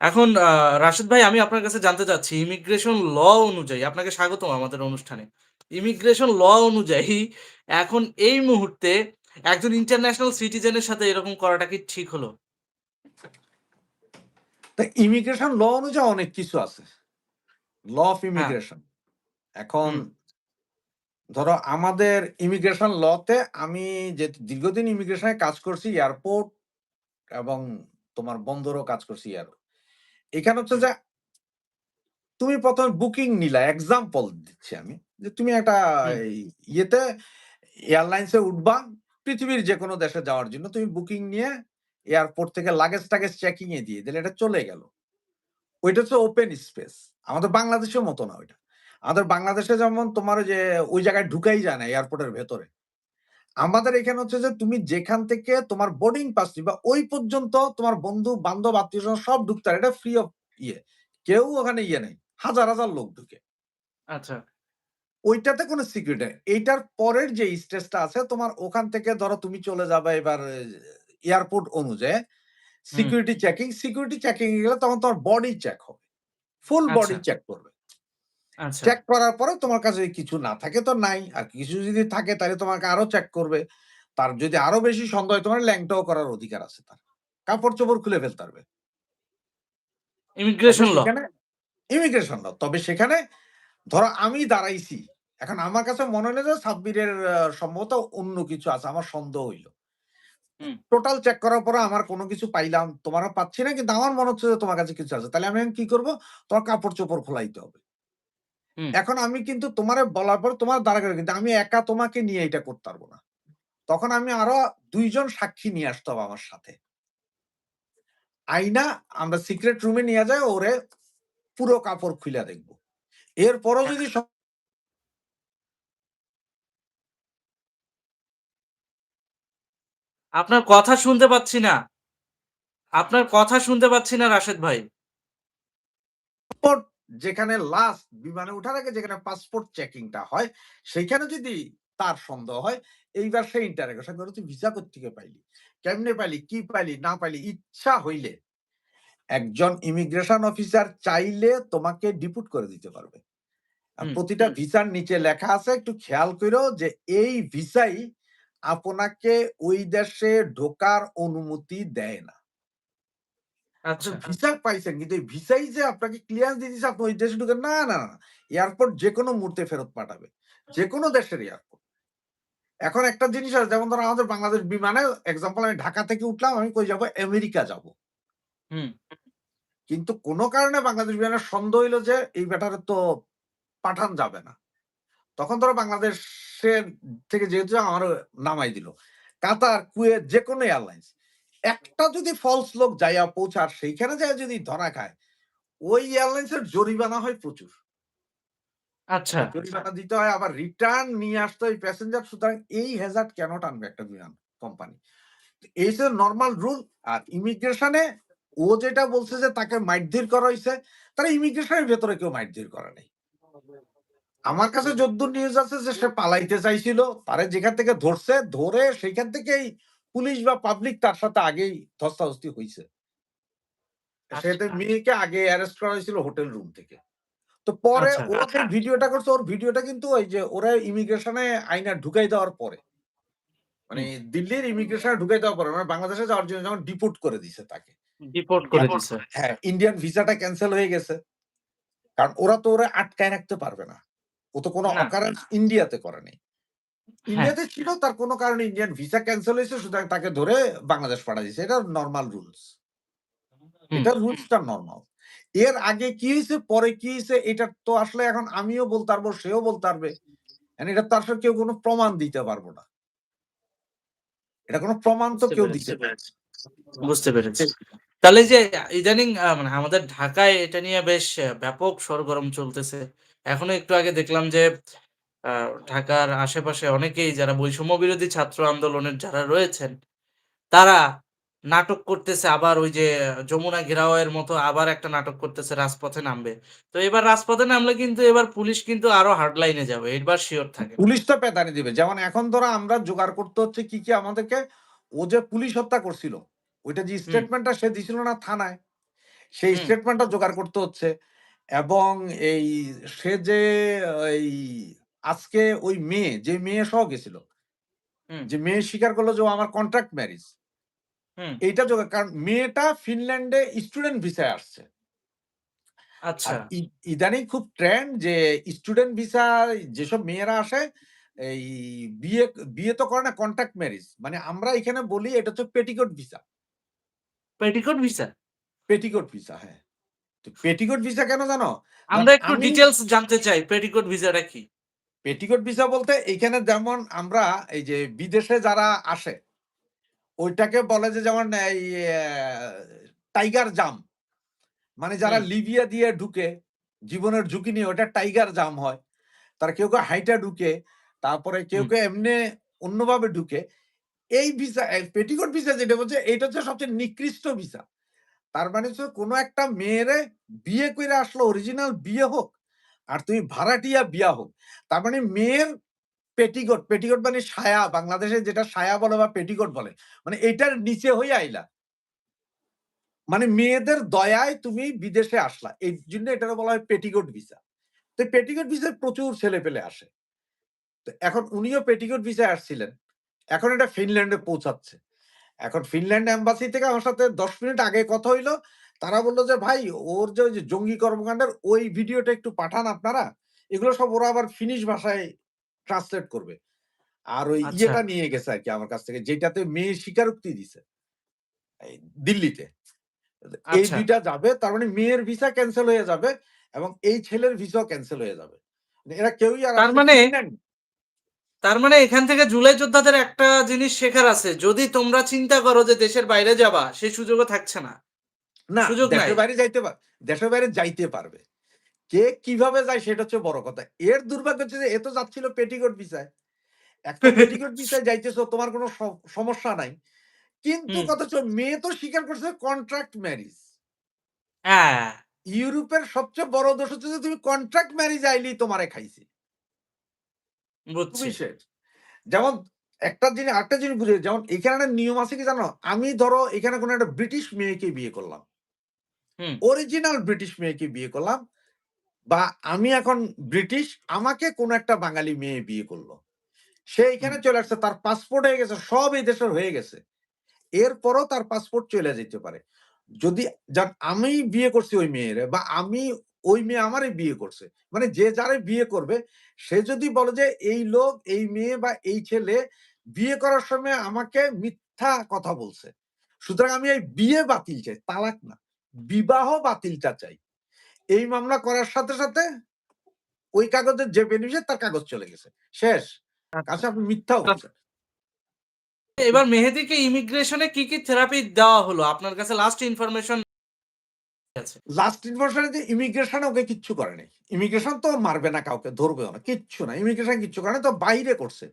এখন রাশেদ ভাই আমি আপনার কাছে জানতে চাচ্ছি ইমিগ্রেশন ল অনুযায়ী আপনাকে স্বাগতম আমাদের অনুষ্ঠানে। ইমিগ্রেশন ল অনুযায়ী এখন এই মুহূর্তে একজন ইন্টারন্যাশনাল সিটিজেনের সাথে এরকম করাটা কি ঠিক হলো? তা ইমিগ্রেশন ল অনুযায়ী অনেক কিছু আছে। Law of. ইমিগ্রেশন। এখন ধরো আমাদের ইমিগ্রেশন লতে আমি যে দীর্ঘদিন ইমিগ্রেশনে কাজ করছি এয়ারপোর্ট এবং তোমার বন্দরও কাজ করছি এয়ার এখানে হচ্ছে। যে তুমি প্রথমে বুকিং নিলা এক্সাম্পল দিচ্ছি আমি। যে তুমি একটা ইয়েতে এয়ারলাইন্সে উঠবা পৃথিবীর যে কোনো দেশে যাওয়ার জন্য তুমি বুকিং নিয়ে এয়ারপোর্ট থেকে লাগেজ-টাগেজ চেকিং এ দিয়ে দিলে এটা চলে গেল। ওইটা হচ্ছে ওপেন স্পেস। আমাদের বাংলাদেশের মতো না ওইটা। আমাদের বাংলাদেশে যেমন তোমার যে ওই জায়গায় ঢুকাই যায় না এয়ারপোর্টের ভেতরে। আমাদের এখানে হচ্ছে যে তুমি যেখান থেকে তোমার বোর্ডিং পাস বা ওই পর্যন্ত তোমার বন্ধু-বান্ধব, আত্মীয়স্বজন সব ঢুকতে। এটা ফ্রি অফ ইয়ে। কেউ ওখানে ইয়ে নেই। হাজার, হাজার লোক ঢুকে। আচ্ছা। ওইটাতে কোনো সিকিউরিটি নেই এইটার পরের যে স্টেজটা আছে তোমার ওখান থেকে ধরো তুমি চলে যাবে এবার এয়ারপোর্ট অনুযায়ী সিকিউরিটি চেকিং, সিকিউরিটি চেকিং গেলে তখন তোমার বডি চেক হবে। Full body. চেক করবে। আচ্ছা। চেক করার পরে তোমার কাছে কিছু না থাকে তো নাই। আর কিছু যদি থাকে তাহলে তোমাকে আরও চেক করবে। তার যদি আরও বেশি সন্দেহ হয় তোমার ল্যাংটাও করার অধিকার আছে তার। কাপড়-চোপড় খুলে ফেলতে পারবে। তবে ইমিগ্রেশন ল। সেখানে ইমিগ্রেশন ল। তবে সেখানে ধরো আমি দাঁড়াইছি। এখন আমার কাছে মনে হইল যে সাব্বিরের আ সম্ভবত অন্য কিছু আছে। আমার সন্দেহ হইল। হুম। টোটাল চেক করার পরে আমার কোনো কিছু পাইলাম, তোমারও পাচ্ছি না কিন্তু আমার মনে হচ্ছে যে তোমার কাছে কিছু আছে। তাহলে আমি এখন কি করব? তোমার কাপড়-চোপড় খোলাইতে হবে। এখন আমি কিন্তু তোমার বলার পর তোমার দাঁড়া করে কিন্তু আমি একা তোমাকে নিয়ে এটা করতে পারব না। তখন আমি আরও দুইজন সাক্ষী নিয়ে আসতে হবে আমার সাথে। আইনা আমরা সিক্রেট রুমে নিয়ে যাই ওরে পুরো কাপড় খুলে দেখব এরপরও যদি আপনার কথা শুনতে পাচ্ছি না। আপনার কথা শুনতে পাচ্ছি না রাশেদ ভাই। যেখানে লাস্ট বিমানে ওঠার আগে যেখানে পাসপোর্ট চেকিং টা হয়, সেইখানে যদি তার সন্দেহ হয়, এইবার সে ইন্টারোগেশন করে তুই ভিসা কোত্থেকে পাইলি? কেমনে পাইলি? কি পাইলি? না পাইলি? ইচ্ছা হইলে একজন ইমিগ্রেশন অফিসার চাইলে তোমাকে ডিপুট করে দিতে পারবে। প্রতিটা ভিসার নিচে লেখা আছে একটু খেয়াল করো যে এই ভিসাই আপনাকে ওই দেশে ঢোকার অনুমতি দেয় না। আচ্ছা। ভিসা পাইছেন কিন্তু এই ভিসাই যে আপনাকে ক্লিয়ারেন্স দিয়ে দিছে আপনি ওই দেশে ঢুকেন না, না, না। এয়ারপোর্ট যেকোনো মুহূর্তে ফেরত পাঠাবে। যেকোনো দেশের এয়ারপোর্ট। এখন একটা জিনিস আছে যেমন ধরো আমাদের বাংলাদেশ বিমানে এক্সাম্পল আমি ঢাকা থেকে উঠলাম আমি কই যাব? আমেরিকা যাব। হুম। কিন্তু কোন কারণে বাংলাদেশ বিমানের সন্দেহ হইল যে এই ব্যাটারে তো পাঠান যাবে না। তখন ধরো বাংলাদেশের থেকে যেহেতু আমারও নামাই দিল। কাতার, কুয়েত যেকোনো এয়ারলাইন্স। একটা যদি ফলস লোক যাইয়া পৌঁছার সেইখানে যাইয়া যদি ধরা খায়, ওই এয়ারলাইন্সের জরিমানা হয় প্রচুর। আচ্ছা। জরিমানা দিতে হয় আবার রিটার্ন নিয়ে আসতে হয় প্যাসেঞ্জার সুতরাং এই হ্যাজার্ড কেন টানবে একটা বিমান কোম্পানি? এই হচ্ছে নরমাল রুল আর ইমিগ্রেশনে ও যেটা বলছে যে তাকে মাইরধর করা হইছে, তারা ইমিগ্রেশনের ভেতরে কেউ মাইরধর করে নাই। আমার কাছে যদ্দূর নিউজ আছে যে সে পালাইতে চাইছিল। তারে যেখান থেকে ধরছে, ধরে সেখান থেকেই পুলিশ বা পাবলিক তার সাথে আগেই ধস্তাধস্তি হইছে। সেটা আচ্ছা। মেয়েকে আগে অ্যারেস্ট করা হয়েছিল হোটেল রুম থেকে। তো পরে আচ্ছা। ও যে ভিডিওটা করছে ওর ভিডিওটা কিন্তু ওই যে ওরা ইমিগ্রেশনে আইনা ঢুকাই দেওয়ার পরে। মানে দিল্লির ইমিগ্রেশনে ঢুকাই দেওয়ার পরে মানে বাংলাদেশে যাওয়ার জন্য যখন ডিপোর্ট করে দিছে তাকে। ডিপোর্ট করে দিছে। হ্যাঁ, ইন্ডিয়ান ভিসাটা ক্যানসেল হয়ে গেছে। কারণ ওরা তো ওরা আটকায় রাখতে পারবে না। ও তো কোনো। অকারেন্স ইন্ডিয়াতে করে নাই। ইন্ডিয়াতে ছিল তার কোনো কারণে ইন্ডিয়ান ভিসা ক্যানসেল হইছে সুতরাং তাকে ধরে বাংলাদেশ পাঠায় দিছে। এটা নরমাল রুলস। এটা রুলসটা নরমাল। এর আগে কি হইছে, পরে কি হইছে এটা তো আসলে এখন আমিও বলতে পারব, সেও বলতে পারবে। এটা তো আসলে কেউ কোনো প্রমাণ দিতে পারব না। এটা কোনো প্রমাণ তো কেউ দিতে বুঝতে পেরেছি। তাহলে যে ইদানিং মানে আমাদের ঢাকায় এটা নিয়ে বেশ ব্যাপক সরগরম চলতেছে। এখনও একটু আগে দেখলাম যে আ ঢাকার আশেপাশে অনেকেই যারা বৈষম্য বিরোধী ছাত্র আন্দোলনের যারা রয়েছেন, তারা নাটক করতেছে আবার ওই যে যমুনা ঘেরাওয়ের মতো আবার একটা নাটক করতেছে রাজপথে নামবে। তো এবার রাজপথে নামলে কিন্তু এবার পুলিশ কিন্তু আরও হার্ড লাইনে যাবে। এবার সিওর থাকেন। পুলিশ তো পেদানি দিবে। যেমন এখন ধরো আমরা জোগাড় করতে হচ্ছে কি, কি আমাদেরকে ও যে পুলিশ হত্যা করছিল, ওইটা যে হুম। স্টেটমেন্টটা সে দিছিল না থানায়। সেই হুম। স্টেটমেন্টটা জোগাড় করতে হচ্ছে এবং এই সে যে এই আজকে ওই মেয়ে যে মেয়ে সহ গেছিল যে মেয়ে স্বীকার করল যে আমার কন্ট্রাক্ট ম্যারেজ এইটা কারণ মেয়েটা ফিনল্যান্ডে স্টুডেন্ট ভিসায় আসছে আচ্ছা। ইদানিং খুব ট্রেন্ড যে স্টুডেন্ট ভিসা যেসব মেয়েরা আসে এই বিয়ে বিয়ে তো করে না কন্ট্রাক্ট ম্যারেজ মানে আমরা এখানে বলি এটা হচ্ছে petticoat visa. Petticoat visa? Petticoat visa হ্যাঁ। তো পেটিকোট ভিসা কেন জানো? আমরা একটু আমি ডিটেইলস জানতে চাই পেটিকোট ভিসাটা কি? পেটিকোট ভিসা বলতে এখানে যেমন আমরা এই যে বিদেশে যারা আসে ওইটাকে বলে যে যেমন এই টাইগার জাম। মানে যারা লিবিয়া দিয়ে ঢুকে জীবনের ঝুঁকি নিয়ে ওটা টাইগার জাম হয়। তারা কেউ, কেউ হাইটা ঢুকে, তারপরে কেউ, কেউ এমনি অন্যভাবে ঢুকে। এই ভিসা পেটিকোট ভিসা যেটা বলছে এইটা হচ্ছে সবচেয়ে নিকৃষ্ট ভিসা। তার মানে হচ্ছে কোন একটা মেয়েরে বিয়ে করে আসলো অরিজিনাল বিয়ে হোক আর তুমি ভাড়াটিয়া বিয়া হোক। তার মানে মেয়ের পেটিকোট, পেটিকোট মানে সায়া বাংলাদেশে যেটা সায়া বলে বা পেটিকোট বলে। মানে এইটার নিচে হইয়া আইলা। মানে মেয়েদের দয়ায় তুমি বিদেশে আসলা। এই জন্য এটাকে বলা হয় পেটিকোট ভিসা। তো পেটিকোট ভিসায় প্রচুর ছেলে পেলে আসে। তো এখন উনিও পেটিকোট ভিসায় আসছিলেন। এখন এটা ফিনল্যান্ডে পৌঁছাচ্ছে। এখন ফিনল্যান্ড এম্বাসি থেকে আমার সাথে ১০ মিনিট আগে কথা হইল। তারা বলল যে, "ভাই ওর যে ওই যে জঙ্গি কর্মকাণ্ডের ওই ভিডিওটা একটু পাঠান আপনারা। এগুলো সব ওরা আবার ফিনিশ ভাষায় ট্রান্সলেট করবে।" আর ওই আচ্ছা। ইয়েটা নিয়ে গেছে আরকি আমার কাছ থেকে যেটাতে মেয়ে স্বীকারোক্তি দিছে। দিল্লিতে। এই আচ্ছা। ২ টা যাবে। তার মানে মেয়ের ভিসা ক্যান্সেল হয়ে যাবে এবং এই ছেলের ভিসাও ক্যান্সেল হয়ে যাবে। এরা কেউই আর তার মানে তার মানে এখান থেকে জুলাই যোদ্ধাদের একটা জিনিস শেখার আছে। যদি তোমরা চিন্তা করো যে দেশের বাইরে যাবা, সেই সুযোগও থাকছে না। না, দেশের বাইরে যাইতে দেশের বাইরে যাইতে পারবে। কে কীভাবে যায় সেটা হচ্ছে বড় কথা। এর দুর্ভাগ্য হচ্ছে যে এ তো যাচ্ছিল পেটিকোট ভিসায়। এক তো পেটিকোট ভিসায় যাইতেছো তোমার কোনো সমস্যা নাই। কিন্তু কথা হচ্ছে মেয়ে তো স্বীকার করছে কন্ট্রাক্ট ম্যারেজ। হ্যাঁ। ইউরোপের সবচেয়ে বড় দোষ হচ্ছে যে তুমি কন্ট্রাক্ট ম্যারেজ আইলেই তোমারে খাইছে। বুঝছি। যেমন একটা জিনিস আরেকটা জিনিস বুঝি যেমন এখানে একটা নিয়ম আছে কি জানো? আমি ধরো এখানে কোনো একটা ব্রিটিশ মেয়েকে বিয়ে করলাম। অরিজিনাল ব্রিটিশ মেয়েকে বিয়ে করলাম। বা আমি এখন ব্রিটিশ আমাকে কোন একটা বাঙালি মেয়ে বিয়ে করল সে এখানে চলে আসছে তার পাসপোর্ট হয়ে গেছে, সব এই দেশের হয়ে গেছে। এরপরও তার পাসপোর্ট চলে যেতে পারে। যদি আমি বিয়ে করছি ওই মেয়েরে বা আমি ওই মেয়ে আমারে বিয়ে করছে। মানে যে যারে বিয়ে করবে সে যদি বলে যে এই লোক, এই মেয়ে বা এই ছেলে বিয়ে করার সময় আমাকে মিথ্যা কথা বলছে। সুতরাং আমি এই বিয়ে বাতিল চাই, তালাক না। বিবাহ বাতিলটা চাই। এই মামলা করার সাথে, সাথে ওই কাগজের যে বেনিফিশিয়ারি তার কাগজ চলে গেছে। শেষ। আচ্ছা। কাছে আপনি মিথ্যাও আচ্ছা। এবার মেহেদীকে ইমিগ্রেশন কি, কি থেরাপি দেওয়া হলো? আপনার কাছে লাস্ট ইনফরমেশন আছে। লাস্ট ইনফরমেশন যে ইমিগ্রেশন ওকে কিচ্ছু করে নাই। ইমিগ্রেশন তো মারবে না কাউকে, ধরবেও না। কিচ্ছু না। ইমিগ্রেশন কিচ্ছু করে না। তো বাইরে করছে।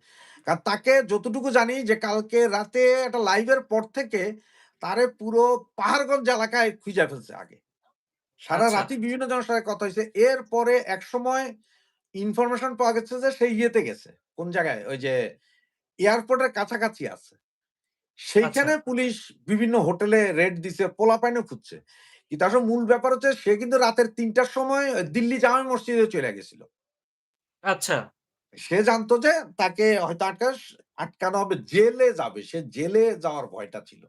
কারণ তাকে যতটুকু জানি যে কালকে রাতে একটা লাইভের পর থেকে তারে পুরো পাহাড়গঞ্জ এলাকায় খুঁজে ফেলছে আগে। সারা আচ্ছা। রাতই বিভিন্ন জনের সাথে কথা হইছে। এরপরে একসময় ইনফরমেশন পাওয়া গেছে যে সে ইয়েতে গেছে। কোন জায়গায়? ওই যে এয়ারপোর্টের কাছাকাছি আছে। সেইখানে আচ্ছা। পুলিশ বিভিন্ন হোটেলে রেড দিছে, পোলাপাইনও খুঁজছে। কিন্তু আসলে মূল ব্যাপার হচ্ছে সে কিন্তু রাতের তিনটার সময় দিল্লি জামে মসজিদে চলে গেছিল। আচ্ছা। সে জানতো যে তাকে হয়তো আটকাস আটকানো হবে, জেলে যাবে। সে জেলে যাওয়ার ভয়টা ছিল।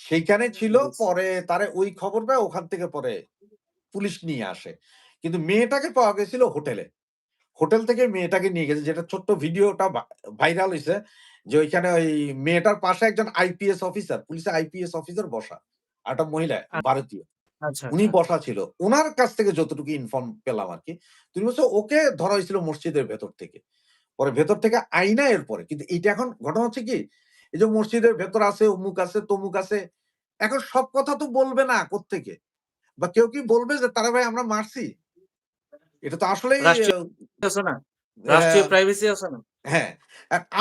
সেইখানে ছিল পরে তারে ওই খবর পায় ওখান থেকে পরে পুলিশ নিয়ে আসে। কিন্তু মেয়েটাকে পাওয়া গেছিল হোটেলে। হোটেল থেকে মেয়েটাকে নিয়ে গেছে যেটা ছোট্ট ভিডিওটা ভাইরাল হইছে। যে ওইখানে ওই মেয়েটার পাশে একজন আইপিএস অফিসার, পুলিশের আইপিএস অফিসার বসা। আর একটা মহিলা ভারতীয়। আচ্ছা, উনি আচ্ছা। বসা ছিল। ওনার কাছ থেকে যতটুকু ইনফর্ম পেলাম আর কি তুমি বলছো ওকে ধরা হয়েছিল মসজিদের ভেতর থেকে। পরে ভেতর থেকে আইনা এরপরে। কিন্তু এটা এখন ঘটনা হচ্ছে কি? এই যে মসজিদের ভেতর আছে, অমুক আছে, তমুক আছে। এখন সব কথা তো বলবে না কোত্থেকে? বা কেউ কি বলবে যে তারে ভাই আমরা মারছি? এটা তো রাষ্ট্রীয় প্রাইভেসি আছে না? হ্যাঁ।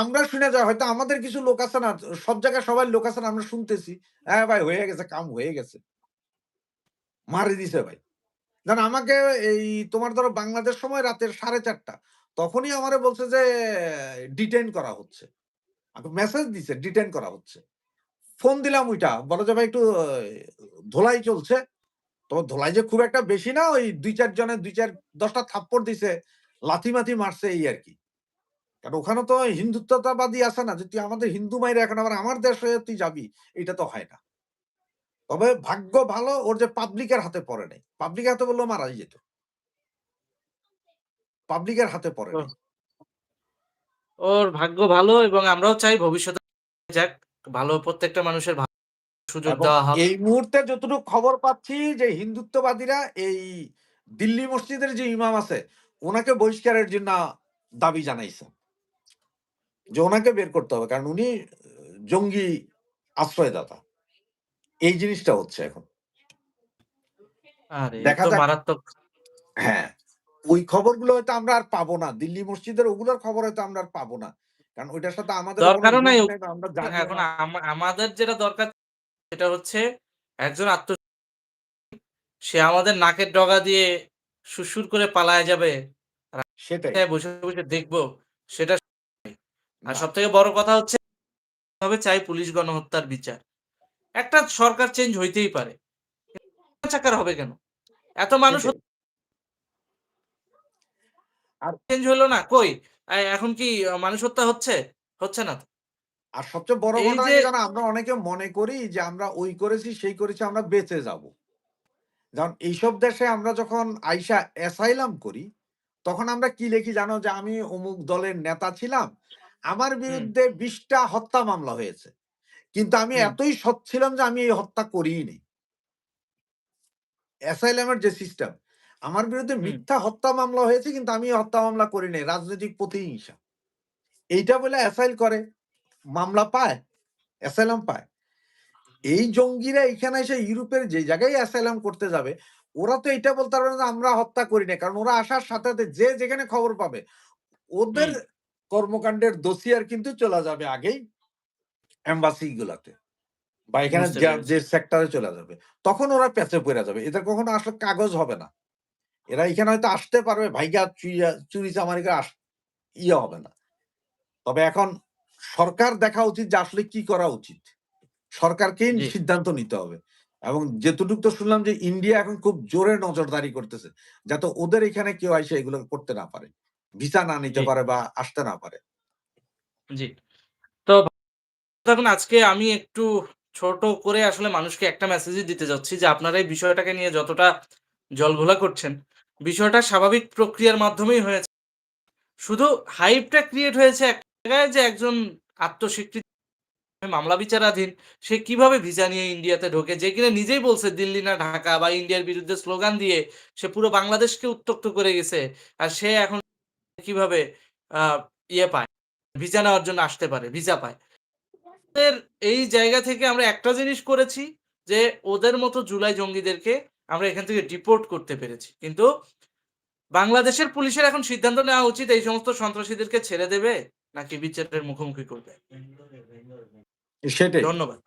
আমরা শুনে যাই হয়তো আমাদের কিছু লোক আছে না, সব জায়গায় সবার লোক আছে না আমরা শুনতেছি। হ্যাঁ ভাই হয়ে গেছে, কাম হয়ে গেছে। মারি দিছে ভাই। জান আমাকে এই তোমার ধরো বাংলাদেশ সময় রাতের 4:30 তখনই আমারে বলছে যে ডিটেইন করা হচ্ছে। মেসেজ দিছে ডিটেইন করা হচ্ছে। ফোন দিলাম ওইটা। বলে যে ভাই একটু ধোলাই চলছে। তবে ধোলাই যে খুব একটা বেশি না ওই ২-৪ জনের ২-৪ ১০ টা থাপ্পড় দিছে, লাথি-মাথি মারছে এই আরকি। কারণ ওখানে তো হিন্দুত্বতাবাদী আছে না যে তুই আমাদের হিন্দু মাইরা এখন আবার আমার দেশে তুই যাবি, এটা তো হয় না। তবে ভাগ্য ভালো ওর যে পাবলিকের হাতে পড়ে নাই। পাবলিকের হাতে বলল মারাই যেত। পাবলিকের হাতে পড়ে নাই। ওর ভাগ্য ভালো এবং আমরাও চাই ভবিষ্যতে যাক। ভালো প্রত্যেকটা মানুষের ভালো সুযোগ দেওয়া হোক। এই মুহূর্তে যতটুকু খবর পাচ্ছি যে হিন্দুত্ববাদীরা এই দিল্লি মসজিদের যে ইমাম আছে, ওনাকে বহিষ্কারের জন্য দাবি জানাইছে। যে ওনাকে বের করতে হবে। কারণ উনি জঙ্গি আশ্রয়দাতা। এই জিনিসটা হচ্ছে এখন। দেখা যাক মারাত্মক। হ্যাঁ, ওই খবরগুলো হয়তো আমরা আর পাবো না। দিল্লি মসজিদের ওগুলোর খবর হয়তো আমরা আর পাবো না। কারণ ওইটার সাথে আমাদেরও কোনো দরকারও নাই জানিও এখন আমাদের যেটা দরকার সেটা হচ্ছে একজন আত্ম সে আমাদের নাকের ডগা দিয়ে সুরসুর করে পালায়া যাবে। সেটাই। বসে, বসে দেখব সেটা আর না। সবথেকে বড় কথা হচ্ছে ভাবে চাই পুলিশ গণহত্যার বিচার। একটা সরকার চেঞ্জ হইতেই পারে। চাকার হবে কেন? এত মানুষ। আর চেঞ্জ হলো না। কই? এখন কি মানুষ হত্যা হচ্ছে? হচ্ছে না আর সবচেয়ে বড় যে আমরা অনেকে মনে করি যে আমরা ওই করেছি, সেই করেছি আমরা বেঁচে যাব। যেমন এইসব দেশে আমরা যখন আইসা অ্যাসাইলাম করি, তখন আমরা কি লিখি জানো? যে আমি অমুক দলের নেতা ছিলাম। আমার বিরুদ্ধে বিশটা হত্যা মামলা হয়েছে। কিন্তু আমি এতই সৎ ছিলাম যে আমি এই হত্যা করিই নি। অ্যাসাইলামের যে সিস্টেম, আমার বিরুদ্ধে। মিথ্যা হত্যা মামলা হয়েছে কিন্তু আমি হত্যা মামলা করি নাই। রাজনৈতিক প্রতিহিংসা। এইটা বলে অ্যাসাইল করে। মামলা পায়, অ্যাসাইলাম পায়। এই জঙ্গিরা এখানে এসে ইউরোপের যে জায়গায় অ্যাসাইলাম করতে যাবে, ওরা তো এটা বলতে পারবে না আমরা হত্যা করি নাই। কারণ ওরা আসার সাথে, সাথে যে যেখানে খবর পাবে, ওদের। কর্মকাণ্ডের দোসিয়ার কিন্তু চলে যাবে আগেই এম্বাসি গুলাতে। বা এখানে যা সেক্টরে চলে যাবে। তখন ওরা প্যাচে পইড়া যাবে। এদের কখনো আসলে কাগজ হবে না। এরা এখানে হয়তো আসতে পারবে ভাইগা চুইয়া চুরি-চামারি করে আস ইয়ে হবে না। তবে এখন সরকার দেখা উচিত যে আসলে কি করা উচিত। সরকারকেই সিদ্ধান্ত নিতে হবে। এবং যেতটুক তো শুনলাম যে ইন্ডিয়া এখন খুব জোরে নজরদারি করতেছে। যাতে ওদের এখানে কেউ আইসা এগুলো করতে না পারে। ভিসা না নিতে পারে বা আসতে না পারে। জি। তো দেখুন আজকে আমি একটু ছোট করে আসলে মানুষকে একটা মেসেজই দিতে যাচ্ছি যে আপনারা এই বিষয়টাকে নিয়ে যতটা জলঘোলা করছেন, বিষয়টা স্বাভাবিক প্রক্রিয়ার মাধ্যমেই হয়েছে। শুধু হাইপটা ক্রিয়েট হয়েছে এক জায়গায় যে একজন আত্মস্বীকৃতি মামলা বিচারাধীন। সে কীভাবে ভিসা নিয়ে ইন্ডিয়াতে ঢোকে? যে কিনা নিজেই বলছে দিল্লি না ঢাকা বা ইন্ডিয়ার বিরুদ্ধে স্লোগান দিয়ে সে পুরো বাংলাদেশকে উত্তক্ত করে গেছে। আর সে এখন কীভাবে ইয়ে পায়, ভিসা নেওয়ার জন্য আসতে পারে, ভিসা পায়। এই জায়গা থেকে আমরা একটা জিনিস করেছি যে ওদের মতো জুলাই জঙ্গিদেরকে আমরা এখান থেকে ডিপোর্ট করতে পেরেছি। কিন্তু বাংলাদেশের পুলিশের এখন সিদ্ধান্ত নেওয়া উচিত এই সমস্ত সন্ত্রাসীদেরকে ছেড়ে দেবে নাকি বিচারের মুখোমুখি করবে। সেটাই। ধন্যবাদ।